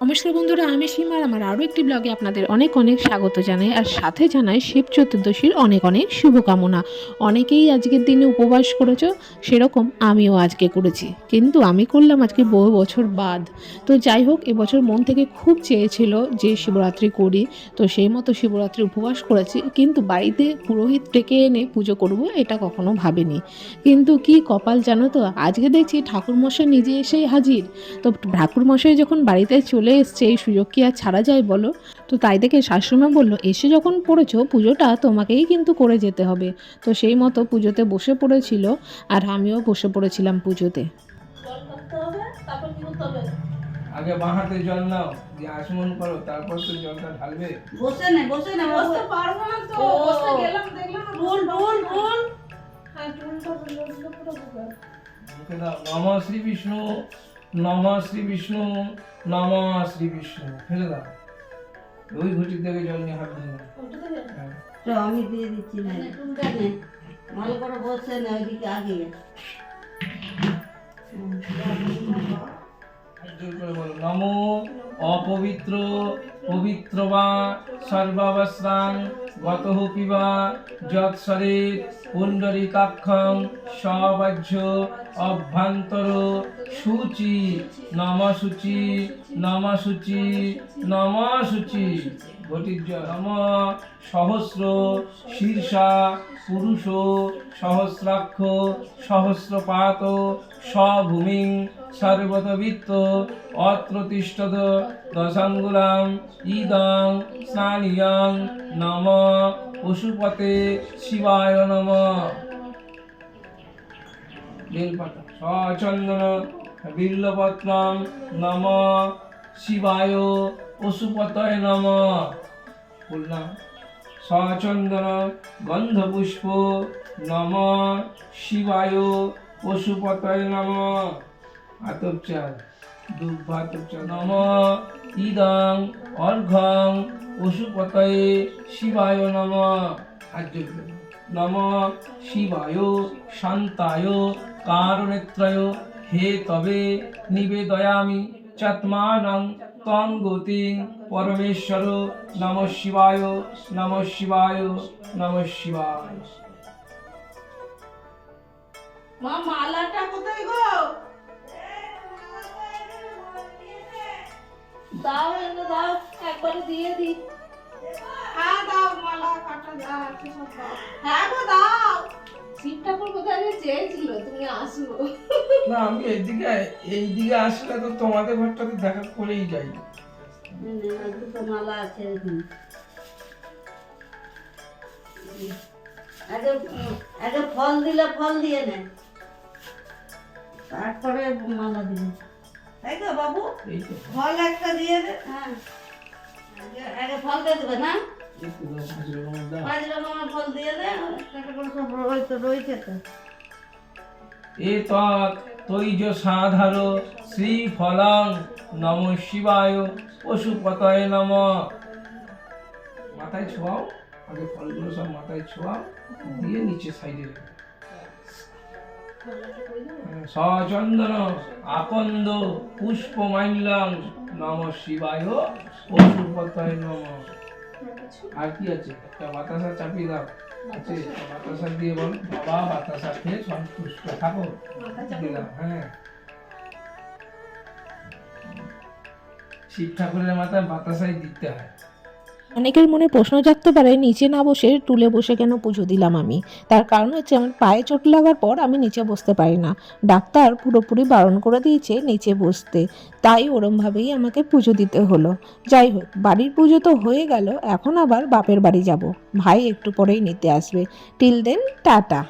নমস্কার বন্ধুরা, আমি সীমার আমার আরও একটি ব্লগে আপনাদের অনেক অনেক স্বাগত জানাই আর সাথে জানাই শিব চতুর্দশীর অনেক অনেক শুভকামনা। অনেকেই আজকের দিনে উপবাস করেছ, সেরকম আমিও আজকে করেছি। কিন্তু আমি করলাম আজকে বহু বছর বাদ। তো যাই হোক, এবছর মন থেকে খুব চেয়েছিল যে শিবরাত্রি করি, তো সেই মতো শিবরাত্রি উপবাস করেছি। কিন্তু বাড়িতে পুরোহিত ডেকে এনে পুজো করব এটা কখনো ভাবিনি। কিন্তু কি কপাল জানো তো, আজকে দেখছি ঠাকুরমশাই নিজে এসেই হাজির। তো ঠাকুরমশাই যখন বাড়িতে চলে এসছে এই সুযোগ কি আর ছাড়া যায় বলো? তো তাই দেখে শাশুড়িমা বলল এসে যখন পড়েছো পুজোটা তোমাকেই কিন্তু করে যেতে হবে। তো সেই মতো পুজোতে বসে পড়েছিল আর আমিও বসে পড়েছিলাম পুজোতে। আগে বাঁহাতে জল নাও দিয়ে আচমন করো তারপর তো জলটা ঢালবে। বসে নে বসে নে বসতে পারব না তো ও। বসতে গেলাম দেখলাম না ভুল ভুল ভুল হ্যাঁ পুরো নম শ্রী বিষ্ণু। নম শ্রী বিষ্ণু নম শ্রী বিষ্ণু ফেলে দাও ওই ঘুটির থেকে জল নিয়ে হাত। তো আমি দিয়ে দিচ্ছি না। ভালো করে বসে নে ওইদিকে আগে জোর করে বলো নমো অপবিত্র পবিত্র বা সর্বাবস্থান গত পিবা যৎসরে পুণ্ডরিকাক্ষং সবাহ্য, অভ্যন্তর, সূচি নম সূচি নম সূচি নম সূচি ঘটির নম সহস্র, শীর্ষা, পুরুষ, সহস্রাক্ষ, সহস্রপাত স্বভূমিং সর্বতবিত্ত অত্র তিষ্ঠত দশাঙ্গুলাম ইদং স্নানিয়ং, নম, পশুপতে শিবায় নম। বেলপাতা সচন্দন বিল্লপত্রম, নম, শিবায়, পশুপতয় নম। বললাম সচন্দন গন্ধপুষ্প, নম, শিবায়, পশুপতয় নম। আতপচার। নম ইদং অর্ঘং পশুপতয়ে শিবায় নম। নম শিবায় শান্তায় কারণেত্রয়। হে তবে নিবেদয়ামি চাত্মানং তং গতিং পরমেশ্বর। নম শিবায় নম শিবায় নম শিবায়। মা, মালাটা কোথায় গো? দাও এনে দাও একবারে দিয়ে দি। হ্যাঁ দাও মালা কাটা দাও। হ্যাঁ গো দাও। শিব ঠাকুর কোথায় যে চেয়েছিল তুমি আসো। না আমি এইদিকে এইদিকে আসলে তো তোমাদের ঘরটাতে দেখা করেই যাই। নে, নে, দুটো মালা আছে এখানে আগে আগে ফল দিলে ফল দিয়ে নে। তারপরে মালা দিবে তাই তো বাবু? ফল একটা দিয়ে দে। হ্যাঁ। আগে- ফল দিয়ে দেবে না? পাঁচ রকমের দাও। পাঁচ রকমের ফল দিয়ে দে। একটা করে সব রয়েছে রয়েছে তো। এতৎ তৈজ সাধার শ্রী ফলং নম শিবায় পশুপতয়ে নম। মাথায় ছোঁয়াও আগে ফলগুলো সব মাথায় ছোঁয়াও দিয়ে নিচে সাইডে রেখে। সচন্দন আকন্দ পুষ্পমাল্যং নম শিবায় পশুপতয়ে নম। আর কি আছে? একটা বাতাসা চাপিয়ে দাও। আছে? বাতাসা দিয়ে বল। বাবা বাতাসা খেয়ে সন্তুষ্ট থাকো। দিলাম হ্যাঁ। শিব ঠাকুরের মাথায় বাতাসাই দিতে হয়। অনেকের মনে প্রশ্ন জাগতে পারে, নিচে না বসে টুলে বসে কেন পুজো দিলাম আমি? তার কারণ হচ্ছে আমার পায়ে চোট লাগার পর আমি নিচে বসতে পারি না। ডাক্তার পুরোপুরি বারণ করে দিয়েছে নিচে বসতে। তাই ওরমভাবেই আমাকে পুজো দিতে হলো। যাই হোক, বাড়ির পুজো তো হয়ে গেল, এখন আবার বাপের বাড়ি যাব। ভাই একটু পরেই নিতে আসবে। Till then, tata.